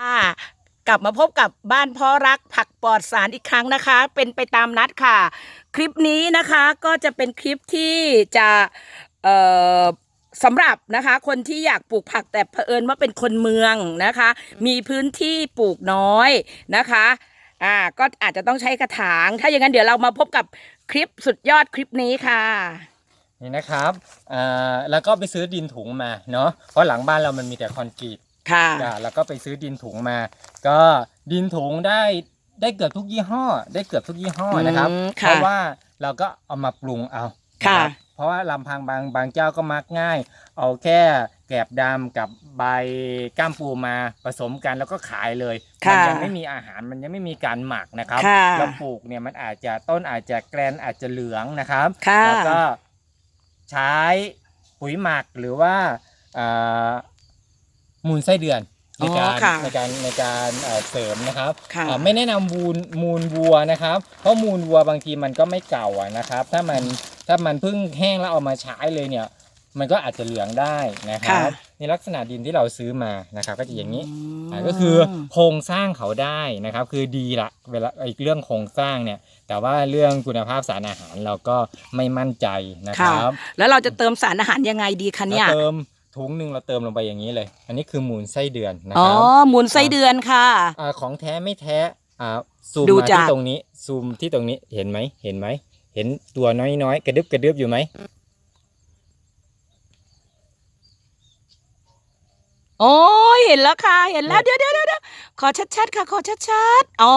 อ่ากลับมาพบกับบ้านพ่อรักผักปลอดสารอีกครั้งนะคะ เป็นไปตามนัดค่ะ คลิปนี้นะคะก็จะเป็นคลิปที่จะเอ่อสำหรับนะคะ คนที่อยากปลูกผักแต่เผอิญว่าเป็นคนเมืองนะคะ มีพื้นที่ปลูกน้อยนะคะอ่าก็อาจจะต้องใช้กระถาง ถ้าอย่างนั้นเดี๋ยวเรามาพบกับคลิปสุดยอดคลิปนี้ค่ะ นี่นะครับอ่าแล้วก็ไปซื้อดินถุงมาเนาะเพราะหลังบ้านเรามันมีแต่คอนกรีต ค่ะจ้ะแล้วก็ไปซื้อดินถุงมา ก็ดินถุงได้ได้เกือบทุกยี่ห้อ ได้เกือบทุกยี่ห้อนะครับ อืมเพค่ะราะว่าเราก็เอามาปรุงเอาค่ะ นรับเพราะว่าลำพังบางบางเจ้าก็มักง่าย เอาแค่แกบดำกับใบก้ามปูมาผสมกันแล้วก็ขายเลยค่ะมัยังไม่มีอาหารมันยังไม่มีการหมักนะครับค่ะแล้วปลูกเนี่ยมันอาจจะต้นอาจจะแกรนอาจจะเหลืองนะครับ ค่ะ แล้วก็ใช้ปุ๋ยหมักหรือว่าอ่า มูลไส้เดือนในอ๋อการค่ะในการในการเอ่อเสริมนะครับค่ะ อ่าไม่แนะนำมูลมูลวัวนะครับ เพราะมูลวัวบางทีมันก็ไม่เก่าอะนะครับ ถ้ามันถ้ามันเพิ่งแห้งแล้วเอามาใช้เลยเนี่ย มันก็อาจจะเหลืองได้นะครับค่ะในลักษณะดินที่เราซื้อมานะครับ ก็จะอย่างนี้มอ่าก็คือโครงสร้างเขาได้นะครับ คือดีละเวลาอีกเรื่องโครงสร้างเนี่ย แต่ว่าเรื่องคุณภาพสารอาหารเราก็ไม่มั่นใจนะครับแล้วเราจะเติมสารอาหารยังไงดีคะเนี่ยเราเติม ถุงหนึ่งเราเติมลงไปอย่างนี้เลย อันนี้คือมูลไส้เดือนนะอ๋คอรับมูลไส้เดือนค่ะาของแท้ไม่แท้อ่าซูมดูมาจาก ที่ตรงนี้ซูมที่ตรงนี้เห็นไหมเห็นไหมเห็นตัวน้อยๆ กระดึบกระดึบอยู่ไหม โอ้ยเห็นแล้วค่ะ เห็นแล้วเดี๋ยวเดี๋ยวเดี๋ยวขอชัดๆค่ะ ขอชัดๆ อ๋อ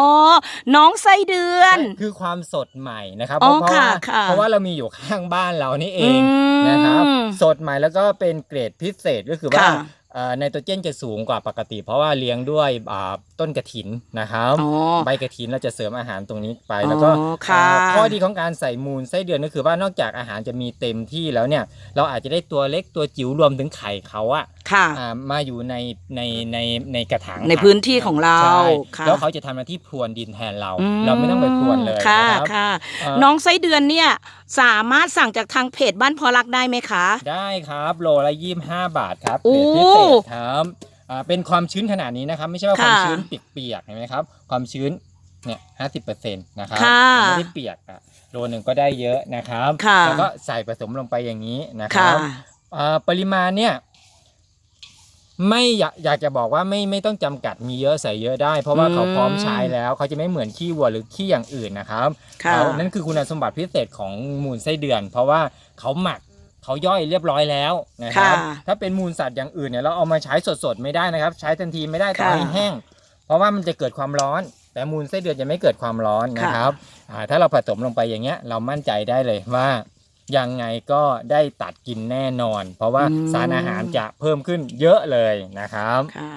น้องไส้เดือน คือความสดใหม่นะครับอ๋อเพราะค่ะว่าค่ะเพราะว่าเรามีอยู่ข้างบ้านเรานี่เองมนะครับ สดใหม่แล้วก็เป็นเกรดพิเศษก็คือว่าค่ะเอ่อ ไนโตรเจนจะสูงกว่าปกติ เพราะว่าเลี้ยงด้วยอ่าต้นกระถินนะครับอ๋อใบกระถินเราจะเสริมอาหารตรงนี้ไปอ๋อแล้วก็ค่ะอ่าข้อดีของการใส่มูลไส้เดือนก็คือว่านอกจากอาหารจะมีเต็มที่แล้วเนี่ย เราอาจจะได้ตัวเล็กตัวจิ๋วรวมถึงไข่เขาอะค่ะอ่ามาอยู่ในในในในกระถางในพื้นที่ของเราใช่ค่ะแล้วเขาจะทำหน้าที่พรวนดินแทนเราอืเราไม่ต้องไปพรวนเลยค่ะนะครับค่ะเอ่อน้องไส้เดือนเนี่ย สามารถสั่งจากทางเพจบ้านพอรักได้ไหมคะ ได้ครับโลละยี่สิบห้าบาทครับโอ้เกรดพิเศษครับอ่าเป็นความชื้นขนาดนี้นะครับ ไม่ใช่ว่าความค่ะชื้นเปียกๆเห็นไหมครับ ความชื้นเนี่ยห้าสิบเปอร์เซ็นต์นะครับค่ะไม่ได้เปียกอะโลหนึ่งก็ได้เยอะนะครับค่ะ แล้วก็ใส่ผสมลงไปอย่างนี้นะคค่ะ รับอ่าปริมาณเนี่ย ไม่อยากอยากจะบอกว่าไม่ไม่ต้องจำกัดมีเยอะใส่เยอะได้ เพราะว่าอืมเขาพร้อมใช้แล้วเขาจะไม่เหมือนขี้วัวหรือขี้อย่างอื่นนะครับค่ะเอานั่นคือคุณสมบัติพิเศษของมูลไส้เดือน เพราะว่าเขาหมักเขาย่อยเรียบร้อยแล้วนะครับค่ะถ้าเป็นมูลสัตว์อย่างอื่นเนี่ยเราเอามาใช้สดๆไม่ได้นะครับ ใช้ทันทีไม่ได้ต้องค่ะให้แห้ง เพราะว่ามันจะเกิดความร้อนแต่มูลไส้เดือนจะไม่เกิดความร้อนนะค่ะครับอ่าถ้าเราผสมลงไปอย่างเงี้ยเรามั่นใจได้เลยว่า ยังไงก็ได้ตัดกินแน่นอน เพราะว่าสารอาหารจะเพิ่มขึ้นเยอะเลยนะครับค่ะ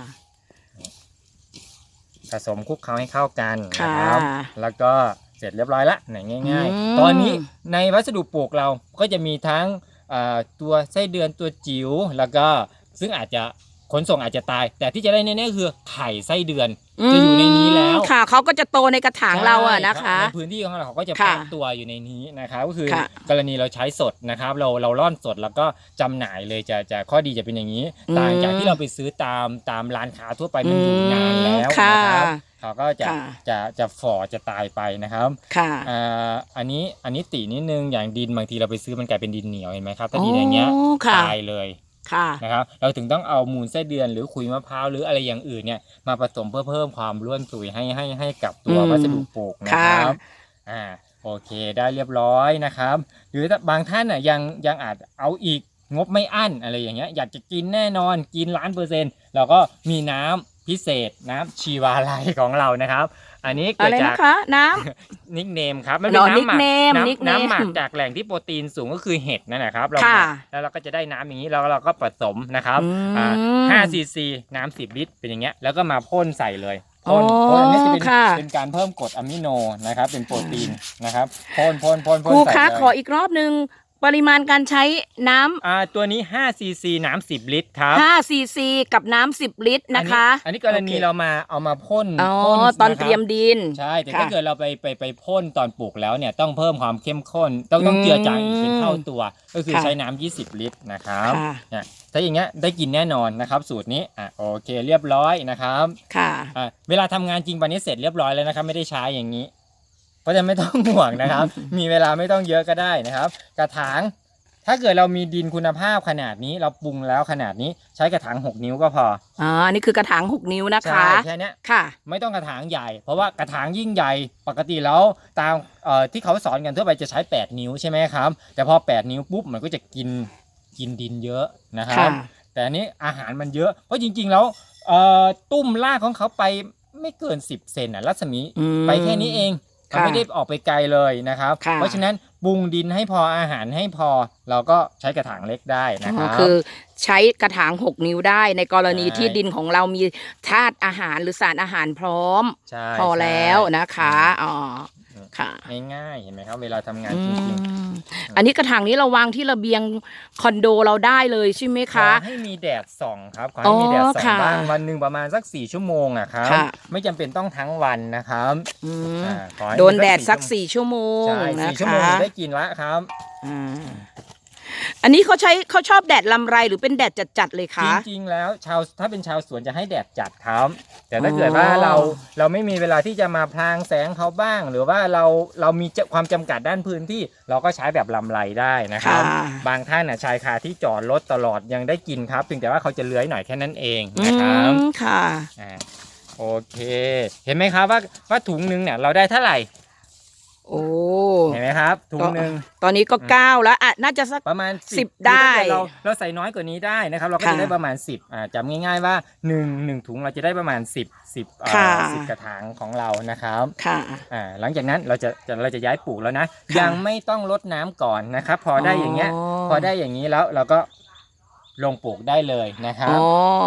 ผสมคลุกเคล้าให้เข้ากันค่ะนะครับ แล้วก็เสร็จเรียบร้อยละไหนง่ายอืมๆตอนนี้ในวัสดุปลูกเราก็จะมีทั้งเอ่อตัวไส้เดือนตัวจิ๋วแล้วก็ซึ่งอาจจะ ขนส่งอาจจะตาย แต่ที่จะได้แน่ๆคือไข่ไส้เดือน จะอยู่ในนี้แล้วค่ะเขาก็จะโตในกระถางเราอะนะคะใช่ในพื้นที่ของเราเขาก็จะค่ะฟักตัวอยู่ในนี้นะครับก็คือค่ะกรณีเราใช้สดนะครับ เราเราร่อนสดแล้วก็จำหน่ายเลยจะจะข้อดีจะเป็นอย่างนี้อืมต่างจากที่เราไปซื้อตามตามร้านค้าทั่วไปมันอยู่นานแล้วค่ะนะครับเขาก็จะค่ะจะจะฝ่อจะตายไปนะครับ ค่ะอ่าอันนี้อันนี้ตินิดนึงอย่างดินบางทีเราไปซื้อมันกลายเป็นดินเหนียวเห็นไหมครับ ถ้าดินอย่างเงี้ยโอ้ค่ะตายเลย ค่ะนะครับเราถึงต้องเอามูลไส้เดือนหรือขุยมะพร้าวหรืออะไรอย่างอื่นเนี่ยมาผสมเพื่อเพิ่มความร่วนสุยให้ให้ให้กับตัวอืมวัสดุปลูกนะครับค่ะอ่าโอเคได้เรียบร้อยนะครับ หรือถ้าบางท่านอะยังยังอาจเอาอีกงบไม่อั้นอะไรอย่างเงี้ยอยากจะกินแน่นอนกินล้านเปอร์เซ็นต์เราก็มีน้ำพิเศษน้ำชีวาลัยของเรานะครับ อันนี้เกิอะดไรจานะกคะ น้ นิกเนมครับมันอ๋เป็นอน้ำหมัก nickname น้ำ nickname น้ำหมักจากแหล่งที่โปรตีนสูงก็คือเห็ดนั่นแหละครับเราหค่ะมักแล้วเราก็จะได้น้ำอย่างนี้แล้วเราก็ผสมนะครับอืมอ่าห้าซีซีน้ำสิบลิตรเป็นอย่างเงี้ยแล้วก็มาพ่นใส่เลยพ่นอ๋อพ่นอันนี้จะเป็นค่ะ เป็นการเพิ่มกรดอะมิโนนะครับเป็นโปรตีนนะครับพ่นพ่นพ่นำคพ่นรูใส่คะเลย ขออีกรอบนึง ปริมาณการใช้น้ำอ่าตัวนี้5ซีซีน้ำ10 ลิตรครับ5ซีซีกับน้ำ10 ลิตรนะคะ อันนี้อันนี้กรณีโอเคเรามาเอามาพ่นอ๋อพ่นตอนนะครับเตรียมดิน ใช่ แต่ค่ะถ้าเกิดเราไปไปไปพ่นตอนปลูกแล้วเนี่ยต้องเพิ่มความเข้มข้น ต้องต้องเจือจางอีกเป็นเท่าตัว ก็คือค่ะใช้น้ำ20 ลิตรนะครับค่ะเนี่ยถ้าอย่างเงี้ยได้กินแน่นอนนะครับ สูตรนี้อะโอเคเรียบร้อยนะครับค่ะอะเวลาทำงานจริงวันนี้เสร็จเรียบร้อยแล้วนะครับไม่ได้ใช้อย่างนี้ เพราะฉะนั้นไม่ต้องห่วงนะครับ มีเวลาไม่ต้องเยอะก็ได้นะครับ กระถาง ถ้าเกิดเรามีดินคุณภาพขนาดนี้เราปรุงแล้วขนาดนี้ใช้กระถาง 6 นิ้วก็พออ๋ออันนี้คือกระถาง 6 นิ้วนะคะใช่แค่เนี้ย ค่ะ ไม่ต้องกระถางใหญ่ เพราะว่ากระถางยิ่งใหญ่ปกติแล้วตามเอ่อที่เขาสอนกันทั่วไปจะใช้ 8 นิ้วใช่ไหมครับ แต่พอ 8 นิ้วปุ๊บมันก็จะกินกินดินเยอะนะครับ ค่ะ แต่อันนี้อาหารมันเยอะ เพราะจริงๆแล้วเอ่อตุ้มรากของเขาไปไม่เกิน 10 เซนอะรัศมีอืม ไปแค่นี้เอง มันค่ะไม่ได้ออกไปไกลเลยนะครับค่ะเพราะฉะนั้นปรุงดินให้พออาหารให้พอเราก็ใช้กระถางเล็กได้นะคอ๋อรับคือใช้กระถาง 6 นิ้วได้ในกรณีใช่ที่ดินของเรามีธาตุอาหารหรือสารอาหารพร้อมใช่พอแล้วนะคะใช่อ๋อ ค่ะ ง่ายๆเห็นไหมครับ เวลาทำงานอืจริงมอันนี้กระถางนี้เราวางที่ระเบียงคอนโดเราได้เลยใช่ไหมๆคะ ขอให้มีแดดส่องครับ ขอให้มีแดดส่องค่ะบ้างวันหนึ่งประมาณสักสี่ชั่วโมงอะครับค่ะไม่จำเป็นต้องทั้งวันนะครับอืมอ่าขอให้มีโดนแดดสักสี่สี่ชั่วโมงใช่นะสี่ชั่วโมคะงได้กินละครับ อ่าอันนี้เขาใช้เขาชอบแดดลำไรหรือเป็นแดดจัดๆเลยจคะริงๆแล้วชาวถ้าเป็นชาวสวนจะให้แดดจัดครับแต่ถ้าอ๋อเกิดว่าเราเราไม่มีเวลาที่จะมาพรางแสงเขาบ้าง หรือว่าเราเรามีความจำกัดด้านพื้นที่ เราก็ใช้แบบลำไรได้นะครับค่ะบางท่านน่ะชายคาที่จอดรถตลอดยังได้กินครับเพียงแต่ว่าเขาจะเลื้อยหน่อยแค่นั้นเองอืนะครับมค่ะอ่าโอเค เห็นไหมครับว่าว่าถุงหนึงเนี่ยเราได้เท่าไหร่ โอ้เห็นไหมครับถุงหนึ่งตอนนี้ก็อืมเก้าแล้วอะน่าจะสักประมาณสิบคือถ้าเกิได้เราเราใส่น้อยกว่านี้ได้นะครับ เราก็ค่ะจะได้ประมาณ10อ่าจำง่ายๆว่า1 1ถุงเราจะได้ประมาณ10 10อ่าค่ะสิบกระถางของเรานะครับค่ะอ่าหลังจากนั้นเราจะจะเราจะย้ายปลูกแล้วนะค่ะยังไม่ต้องรดน้ำก่อนนะครับ พอได้อย่างเงี้ย พอได้อย่างนี้แล้วเราก็ลงปลูกได้เลยนะครับอ๋อ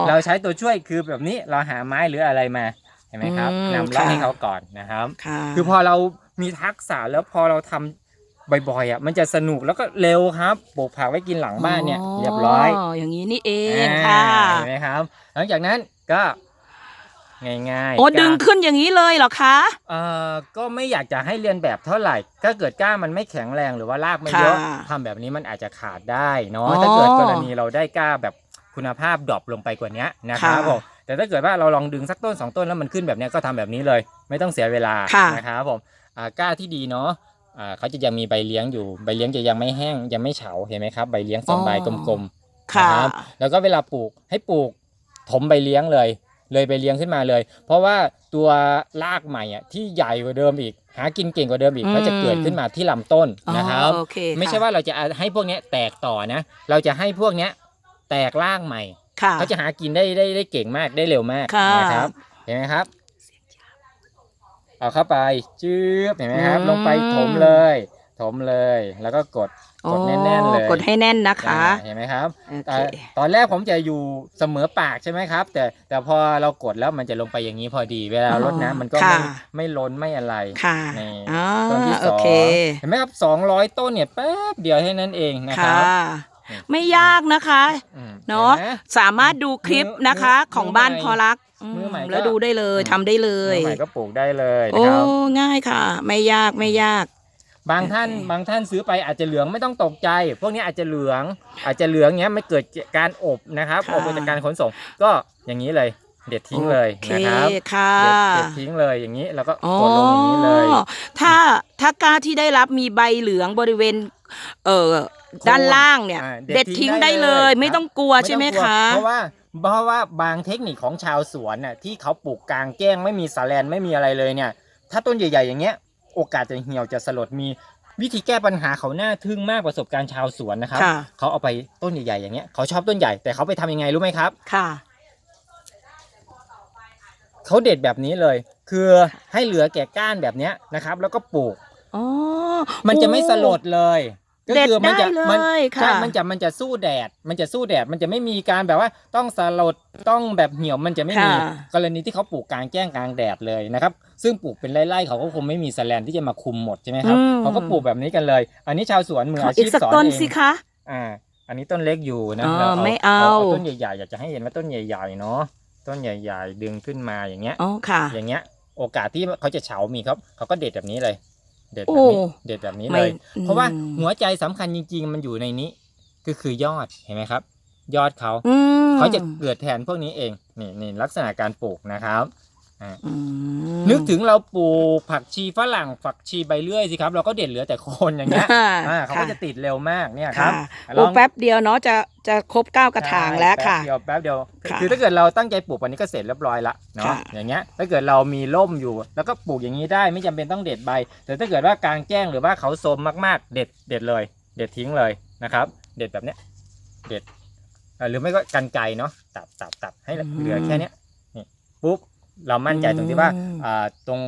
เราใช้ตัวช่วยคือแบบนี้เราหาไม้หรืออะไรมาเห็นไหมครับอืมนำร่องค่ะให้เขาก่อนนะครับค่ะคือพอเรา มีทักษะแล้วพอเราทำบ่อยๆอะมันจะสนุกแล้วก็เร็วครับปลูกผักไว้กินหลังบ้านเนี่ยเรียบร้อยอย่างนี้นี่เองอ่าค่ะเห็นไหมครับ หลังจากนั้นก็ง่ายๆโอ้ก้าดึงขึ้นอย่างนี้เลยเหรอคะเอ่อก็ไม่อยากจะให้เรียนแบบเท่าไหร่ ถ้าเกิดก้ามันไม่แข็งแรงหรือว่ารากไม่เยอะค่ะทำแบบนี้มันอาจจะขาดได้เนาะอ๋อถ้าเกิดกรณีเราได้ก้าแบบคุณภาพดรอปลงไปกว่านี้นะครับค่ะผมแต่ถ้าเกิดว่าเราลองดึงสักต้นสองต้นแล้วมันขึ้นแบบเนี้ยก็ทำแบบนี้เลย ไม่ต้องเสียเวลาค่ะนะครับผมอ่า ก้าที่ดีเนาะอ่าเขาจะยังมีใบเลี้ยงอยู่ใบเลี้ยงจะยังไม่แห้งยังไม่เฉาเห็นไหมครับใบเลี้ยงสองใบกลมๆค่ะนะครับแล้วก็เวลาปลูกให้ปลูกถมใบเลี้ยงเลย เลยใบเลี้ยงขึ้นมาเลย เพราะว่าตัวรากใหม่อะที่ใหญ่กว่าเดิมอีก หากินเก่งกว่าเดิมอีกอืมก็จะเกิดขึ้นมาที่ลำต้นอ๋อนะครับโอเคไม่ใช่ค่ะว่าเราจะให้พวกเนี้ยแตกต่อนะ เราจะให้พวกเนี้ยแตกรากใหม่ค่ะเขาจะหากินได้ได้ได้เก่งมากได้เร็วมากค่ะนะครับเห็นไหมครับ เอาเข้าไปจืบเห็นไหมครับอืมลงไปถมเลย ถมเลย แล้วก็กดกดแน่นๆเลยกดให้แน่นนะคะอ่าเห็นไหมครับโอแต่เคตอนแรกผมจะอยู่เสมอปากใช่ไหมครับ แต่แต่พอเรากดแล้วมันจะลงไปอย่างนี้พอดี เวลาอ๋อรดน้ำมันก็ไม่ค่ะไม่ล้นไม่อะไรค่ะนี่อ๋อต้นที่โอสองเคเห็นไหมครับสองร้อยต้นเนี่ยแป๊บเดียวแค่นั้นเองนะคค่ะรับนี่ไม่ยากนะคะอืมเนาะห็ไหมสามารถดูคลิปนะคะมือของบ้านมือใหม่พอรัก มือใหม่แล้วก็ดูได้เลยอืมทำได้เลมืยอใหม่ก็ปลูกได้เลยนะโอ้ครับง่ายค่ะ ไม่ยากไม่ยาก บางท่านโอเคบางท่านซื้อไปอาจจะเหลืองไม่ต้องตกใจ พวกนี้อาจจะเหลือง อาจจะเหลืองเงี้ยไม่เกิดการอบนะครับค่ะอบมาจากการขนส่ง ก็อย่างนี้เลยเด็ดทิ้งเลยโอเคนะครับค่ะเด็ดเด็ดทิ้งเลยอย่างนี้แล้วก็อ๋อกดลงอย่างนี้เลย ถ้าถ้ากล้าที่ได้รับมีใบเหลืองบริเวณ เอ่อโคนด้านล่างเนี่ยอ่าเด็ดทิ้งได้เลย ไม่ต้องกลัวไม่ใช่ไหมต้องกลัวคะเพราะว่า เพราะว่าบางเทคนิคของชาวสวนน่ะที่เขาปลูกกลางแจ้งไม่มีสาแลนไม่มีอะไรเลยเนี่ย ถ้าต้นใหญ่ๆอย่างเงี้ย โอกาสจะเหี่ยวจะสลดมีวิธีแก้ปัญหาเขาหน้าทึ่งมากประสบการณ์ชาวสวนนะครับ ค่ะ เขาเอาไปต้นใหญ่ๆอย่างเงี้ยเขาชอบต้นใหญ่แต่เขาไปทำยังไงรู้ไหมครับ ค่ะ เขาเด็ดแบบนี้เลย คือให้เหลือแก่ก้านแบบเนี้ยนะครับ แล้วก็ปลูก อ๋อมันจะไม่สลดเลย ก็เด็ดคือมัได้จะเลมันยใช่ค่ะ มันจะมันจะสู้แดด มันจะสู้แดด มันจะไม่มีการแบบว่าต้องสลดต้องแบบเหี่ยวมันจะไม่มีค่ะ กรณีที่เขาปลูกกลางแจ้งกลางแดดเลยนะครับ ซึ่งปลูกเป็นไร่ๆเขาก็คงไม่มีแสแลนที่จะมาคุมหมดใช่ไหมครับอืม เขาก็ปลูกแบบนี้กันเลย อันนี้ชาวสวนมือขออาอีชีกพสักสอนต้นเองสิคะ อ่า อันนี้ต้นเล็กอยู่นะอ๋อเราไม่เอา ต้นใหญ่ๆอยากจะให้เห็นว่าต้นใหญ่ ๆ เนาะต้นใหญ่ ๆ ดึงขึ้นมาอย่างเงี้ย อ๋อค่ะ อย่างเงี้ย โอกาสที่เขาจะเฉามีครับ เขาก็เด็ดแบบนี้เลย เด็ดโอ้แบบนี้เด็ดแบบนี้ไม่เลย เพราะว่าอืมหัวใจสำคัญจริง ๆ มันอยู่ในนี้ ก็คือยอดเห็นไหมครับ ยอดเขาอืมเขาจะเกิดแทนพวกนี้เองนี่นี่ลักษณะการปลูกนะครับอืม นึกถึงเราปลูกผักชีฝรั่งผักชีใบเลื่อยสิครับ เราก็เด็ดเหลือแต่โคนอย่างเงี้ยอ่าอ่าเขาก็ค่ะจะติดเร็วมากเนี่ยครับค่ะลโอ้องแป๊บเดียวเนาะจะจะครบเก้ากระถางแล้วค่ะแป๊บเดียวแป๊บเดียวค่ะคือถ้าเกิดเราตั้งใจปลูกวันนี้ก็เสร็จเรียบร้อยละเนาะค่ะอย่างเงี้ยถ้าเกิดเรามีร่มอยู่ แล้วก็ปลูกอย่างนี้ได้ไม่จำเป็นต้องเด็ดใบ แต่ถ้าเกิดว่ากลางแจ้งหรือว่าเขาโซมมากๆ เด็ดเด็ดเลย เด็ดทิ้งเลยนะครับ เด็ดแบบเนี้ยเด็ดเอ่อหรือไม่ก็กันไกรเนาะตัดตัดตัดให้เหลือแค่เนี้ยนี่ปุ๊บ เรามั่นใจตรงที่ว่าอืมอ่าตรง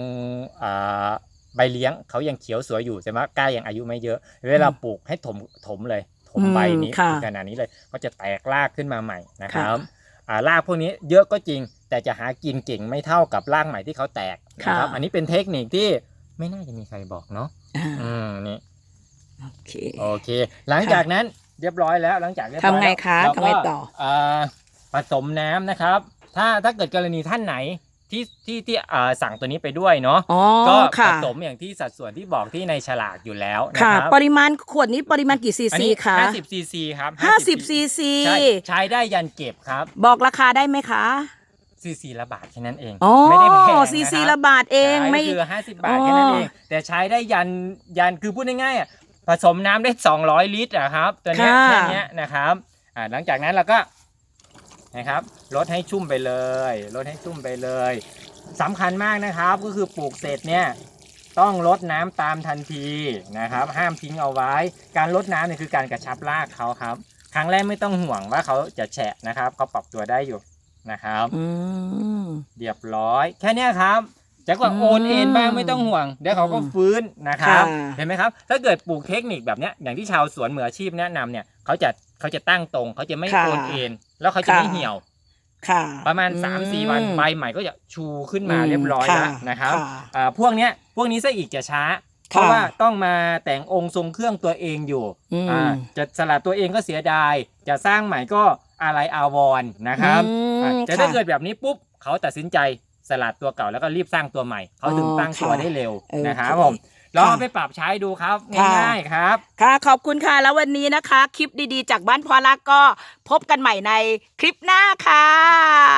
อ่าใบเลี้ยงเขายังเขียวสวยอยู่แต่ว่ากล้ายังอายุไม่เยอะ เวลาปลูกให้ถมถมเลยถมอืมใบนี้ค่ะขนาดนี้เลยก็จะแตกรากขึ้นมาใหม่นะครับอ่ารากพวกนี้เยอะก็จริง แต่จะหากินเก่งไม่เท่ากับรากใหม่ที่เขาแตกนะครับค่ะอันนี้เป็นเทคนิคที่ไม่น่าจะมีใครบอกเนาะอ่าอืมนี่โอเคโอเค หลังจากนั้นเรียบร้อยแล้วหลังจากเรียบร้อยทำไงคะแล้วทำไงต่อก็อ่าผสมน้ำนะครับ ถ้าถ้าเกิดกรณีท่านไหน ที่ที่ที่อ่าสั่งตัวนี้ไปด้วยเนาะอ๋อก็ผค่ะสมอย่างที่สัดส่วนที่บอกที่ในฉลากอยู่แล้วนะค่ะ ครับปริมาณขวดนี้ปริมาณกี่ซีอันซีนี้คะ50ซีซีครับห้าสิบซีซีใช่ใช้ได้ยันเก็บครับบอกราคาได้ไหมคะซีซีละบาทแค่นั้นเองอ๋อไม่ได้แพงซีซีนคละรับบาทเองใช่ไม่ก็คือ50 บาทแค่นั้นเอง แต่ใช้ได้ยันยันคือพูดง่ายๆอะผสมน้ำได้ 200 ลิตรอะครับ ตัวเนี้ยค่ะ แค่เนี้ยนะครับอ่าหลังจากนั้นเราก็ นะครับลดให้ชุ่มไปเลยลดให้ชุ่มไปเลยสำคัญมากนะครับก็คือปลูกเสร็จเนี่ยต้องลดน้ำตามทันทีนะครับ ห้ามทิ้งเอาไว้ การลดน้ำเนี่ยคือการกระชับรากเขาครับ ครั้งแรกไม่ต้องห่วงว่าเขาจะแฉะนะครับเขาปรับตัวได้อยู่นะครับอืมเรียบร้อย แค่เนี้ยครับจะกว่าอืมโอนเอ็นบ้างไม่ต้องห่วงเดี๋ยวเขาก็ฟื้นนะครับค่ะเห็นไหมครับ ถ้าเกิดปลูกเทคนิคแบบเนี้ยอย่างที่ชาวสวนมืออาชีพแนะนำเนี่ยเขาจะเขาจะตั้งตรงเขาจะไม่ค่ะโอนเอ็น แล้วเขาจะไม่ค่ะเหี่ยว ค่ะ ประมาณอื3-4วันใบใหม่ก็จะชูขึ้นมาอืมเรียบร้อยค่ะแล้วนะครับค่ะอ่าพวกเนี้ยพวกนี้ซะอีกจะช้าเพราะว่าต้องมาแต่งองค์ทรงเครื่องตัวเองอยู่อืมอ่าจะสลัดตัวเองก็เสียดาย จะสร้างใหม่ก็อะไรอาวรณ์นะครับอืมอะแต่ถ้าค่ะเกิดแบบนี้ปุ๊บเขาตัดสินใจสลัดตัวเก่าแล้วก็รีบสร้างตัวใหม่ เขาถึงอ๋อตั้งตัวค่ะได้เร็วโอเคนะครับผม ลองเอาค่ะไปปรับใช้ดูครับค่ะง่ายๆครับ ค่ะขอบคุณค่ะแล้ววันนี้นะคะ คลิปดีๆ จากบ้านพอรักก็พบกันใหม่ในคลิปหน้าค่ะ